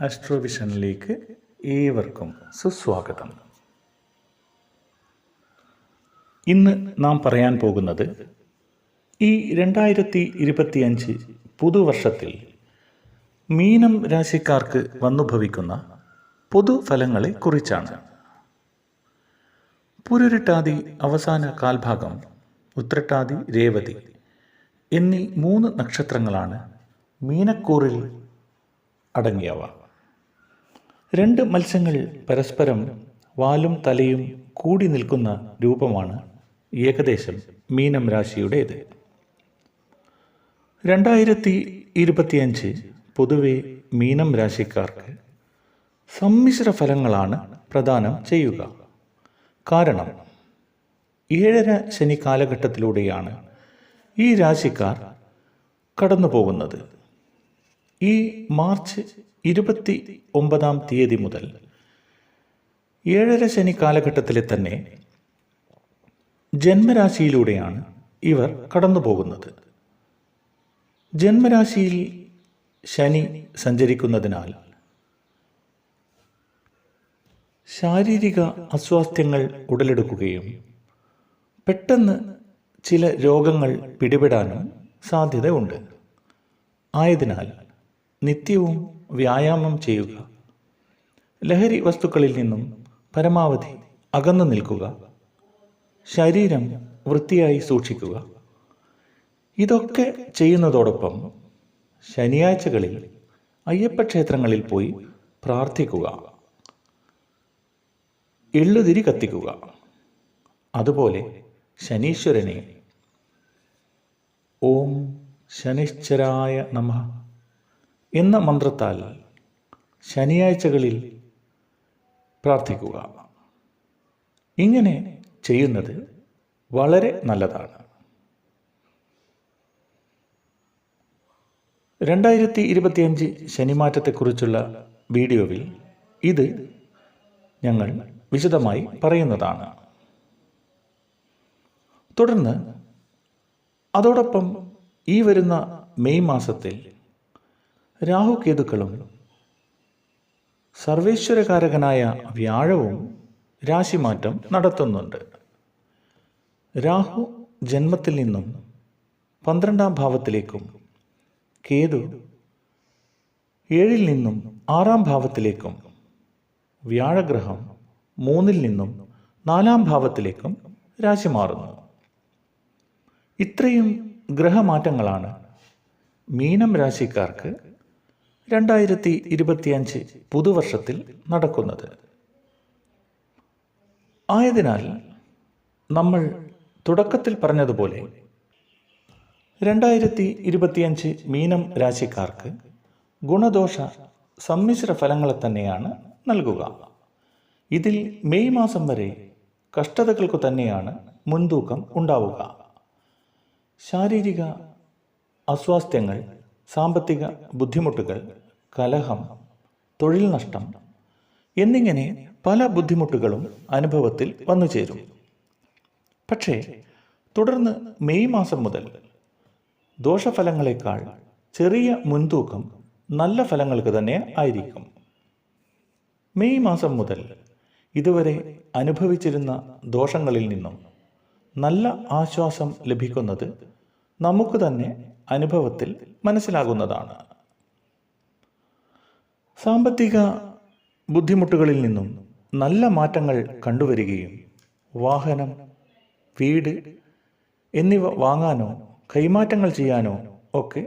ആസ്ട്രോവിഷനിലേക്ക് ഏവർക്കും സുസ്വാഗതം. ഇന്ന് നാം പറയാൻ പോകുന്നത് ഈ രണ്ടായിരത്തി ഇരുപത്തിയഞ്ച് പുതുവർഷത്തിൽ മീനം രാശിക്കാർക്ക് വന്നുഭവിക്കുന്ന പൊതുഫലങ്ങളെ കുറിച്ചാണ്. പുരുരുട്ടാതി അവസാന കാൽഭാഗം ഉത്രട്ടാതി രേവതി എന്നീ മൂന്ന് നക്ഷത്രങ്ങളാണ് മീനക്കൂറിൽ അടങ്ങിയവ. രണ്ട് മത്സ്യങ്ങൾ പരസ്പരം വാലും തലയും കൂടി നിൽക്കുന്ന രൂപമാണ് ഏകദേശം മീനം രാശിയുടേത്. രണ്ടായിരത്തി ഇരുപത്തിയഞ്ച് പൊതുവെ മീനം രാശിക്കാർക്ക് സമ്മിശ്ര ഫലങ്ങളാണ് പ്രദാനം ചെയ്യുക. കാരണം ഏഴര ശനി കാലഘട്ടത്തിലൂടെയാണ് ഈ രാശിക്കാർ കടന്നു പോകുന്നത് ഈ മാർച്ച് ഇരുപത്തി ഒമ്പതാം തീയതി മുതൽ ഏഴര ശനി കാലഘട്ടത്തിലെ തന്നെ ജന്മരാശിയിലൂടെയാണ് ഇവർ കടന്നു പോകുന്നത് ജന്മരാശിയിൽ ശനി സഞ്ചരിക്കുന്നതിനാൽ ശാരീരിക അസ്വാസ്ഥ്യങ്ങൾ ഉടലെടുക്കുകയും പെട്ടെന്ന് ചില രോഗങ്ങൾ പിടിപെടാനും സാധ്യതയുണ്ട്. ആയതിനാൽ നിത്യവും വ്യായാമം ചെയ്യുക. ലഹരി വസ്തുക്കളിൽ നിന്നും പരമാവധി അകന്നു നിൽക്കുക. ശരീരം വൃത്തിയായി സൂക്ഷിക്കുക. ഇതൊക്കെ ചെയ്യുന്നതോടൊപ്പം ശനിയാഴ്ചകളിൽ അയ്യപ്പ ക്ഷേത്രങ്ങളിൽ പോയി പ്രാർത്ഥിക്കുക. എള്ളുതിരി കത്തിക്കുക. അതുപോലെ ശനീശ്വരനെ ഓം ശനിശ്ചരായ നമ. എന്ന മന്ത്രത്താൽ ശനിയാഴ്ചകളിൽ പ്രാർത്ഥിക്കുക. ഇങ്ങനെ ചെയ്യുന്നത് വളരെ നല്ലതാണ്. രണ്ടായിരത്തി ഇരുപത്തിയഞ്ച് ശനിമാറ്റത്തെക്കുറിച്ചുള്ള വീഡിയോയിൽ ഇത് ഞങ്ങൾ വിശദമായി പറയുന്നതാണ്. തുടർന്ന് അതോടൊപ്പം ഈ വരുന്ന മെയ് മാസത്തിൽ രാഹുകേതുക്കളും സർവേശ്വരകാരകനായ വ്യാഴവും രാശിമാറ്റം നടത്തുന്നുണ്ട്. രാഹു ജന്മത്തിൽ നിന്നും പന്ത്രണ്ടാം ഭാവത്തിലേക്കും കേതു ഏഴിൽ നിന്നും ആറാം ഭാവത്തിലേക്കും വ്യാഴഗ്രഹം മൂന്നിൽ നിന്നും നാലാം ഭാവത്തിലേക്കും രാശി മാറുന്നു. ഇത്രയും ഗ്രഹമാറ്റങ്ങളാണ് മീനം രാശിക്കാർക്ക് രണ്ടായിരത്തി ഇരുപത്തിയഞ്ച് പുതുവർഷത്തിൽ നടക്കുന്നത്. ആയതിനാൽ നമ്മൾ തുടക്കത്തിൽ പറഞ്ഞതുപോലെ രണ്ടായിരത്തി ഇരുപത്തിയഞ്ച് മീനം രാശിക്കാർക്ക് ഗുണദോഷ സമ്മിശ്ര ഫലങ്ങളെ തന്നെയാണ് നൽകുക. ഇതിൽ മെയ് മാസം വരെ കഷ്ടതകൾക്ക് തന്നെയാണ് മുൻതൂക്കം ഉണ്ടാവുക. ശാരീരിക അസ്വാസ്ഥ്യങ്ങൾ സാമ്പത്തിക ബുദ്ധിമുട്ടുകൾ കലഹം തൊഴിൽ നഷ്ടം എന്നിങ്ങനെ പല ബുദ്ധിമുട്ടുകളും അനുഭവത്തിൽ വന്നു ചേരും. പക്ഷേ തുടർന്ന് മെയ് മാസം മുതൽ ദോഷഫലങ്ങളെക്കാൾ ചെറിയ മുൻതൂക്കം നല്ല ഫലങ്ങൾക്ക് തന്നെ ആയിരിക്കും. മെയ് മാസം മുതൽ ഇതുവരെ അനുഭവിച്ചിരുന്ന ദോഷങ്ങളിൽ നിന്നും നല്ല ആശ്വാസം ലഭിക്കുന്നത് നമുക്ക് തന്നെ അനുഭവത്തിൽ മനസ്സിലാകുന്നതാണ്. സാമ്പത്തിക ബുദ്ധിമുട്ടുകളിൽ നിന്നും നല്ല മാറ്റങ്ങൾ കണ്ടുവരികയും വാഹനം വീട് എന്നിവ വാങ്ങാനോ കൈമാറ്റങ്ങൾ ചെയ്യാനോ ഒക്കെ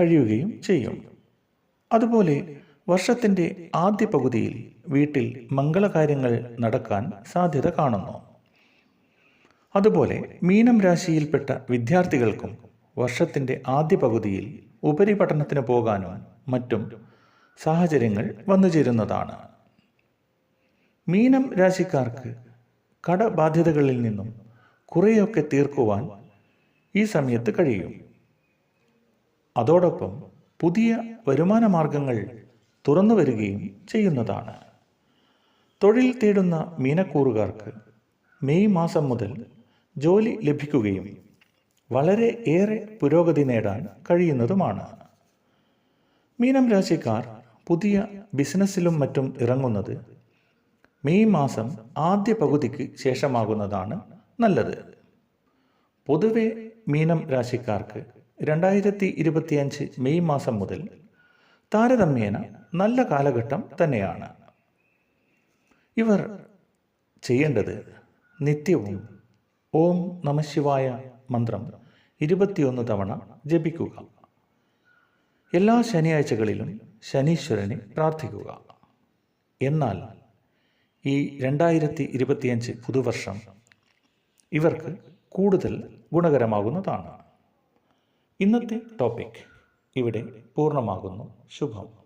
കഴിയുകയും ചെയ്യും. അതുപോലെ വർഷത്തിന്റെ ആദ്യ പകുതിയിൽ വീട്ടിൽ മംഗളകാര്യങ്ങൾ നടക്കാൻ സാധ്യത കാണുന്നു. അതുപോലെ മീനം രാശിയിൽപ്പെട്ട വിദ്യാർത്ഥികൾക്കും വർഷത്തിന്റെ ആദ്യ പകുതിയിൽ ഉപരിപഠനത്തിന് പോകാനും മറ്റും സാഹചര്യങ്ങൾ വന്നു ചേരുന്നതാണ്. മീനം രാശിക്കാർക്ക് കടബാധ്യതകളിൽ നിന്നും കുറേയൊക്കെ തീർക്കുവാൻ ഈ സമയത്ത് കഴിയും. അതോടൊപ്പം പുതിയ വരുമാന മാർഗങ്ങൾ തുറന്നു വരികയും ചെയ്യുന്നതാണ്. തൊഴിൽ തേടുന്ന മീനക്കൂറുകാർക്ക് മെയ് മാസം മുതൽ ജോലി ലഭിക്കുകയും വളരെ ഏറെ പുരോഗതി നേടാൻ കഴിയുന്നതുമാണ്. മീനം രാശിക്കാർ പുതിയ ബിസിനസ്സിലും മറ്റും ഇറങ്ങുന്നത് മെയ് മാസം ആദ്യ പകുതിക്ക് ശേഷമാകുന്നതാണ് നല്ലത്. പൊതുവെ മീനം രാശിക്കാർക്ക് രണ്ടായിരത്തി ഇരുപത്തിയഞ്ച് മെയ് മാസം മുതൽ താരതമ്യേന നല്ല കാലഘട്ടം തന്നെയാണ്. ഇവർ ചെയ്യേണ്ടത് നിത്യവും ഓം നമശിവായ മന്ത്രം ഇരുപത്തിയൊന്ന് തവണ ജപിക്കുക. എല്ലാ ശനിയാഴ്ചകളിലും ശനീശ്വരനെ പ്രാർത്ഥിക്കുക. എന്നാൽ ഈ രണ്ടായിരത്തി ഇരുപത്തിയഞ്ച് പുതുവർഷം ഇവർക്ക് കൂടുതൽ ഗുണകരമാകുന്നതാണ്. ഇന്നത്തെ ടോപ്പിക് ഇവിടെ പൂർണമാകുന്നു. ശുഭം.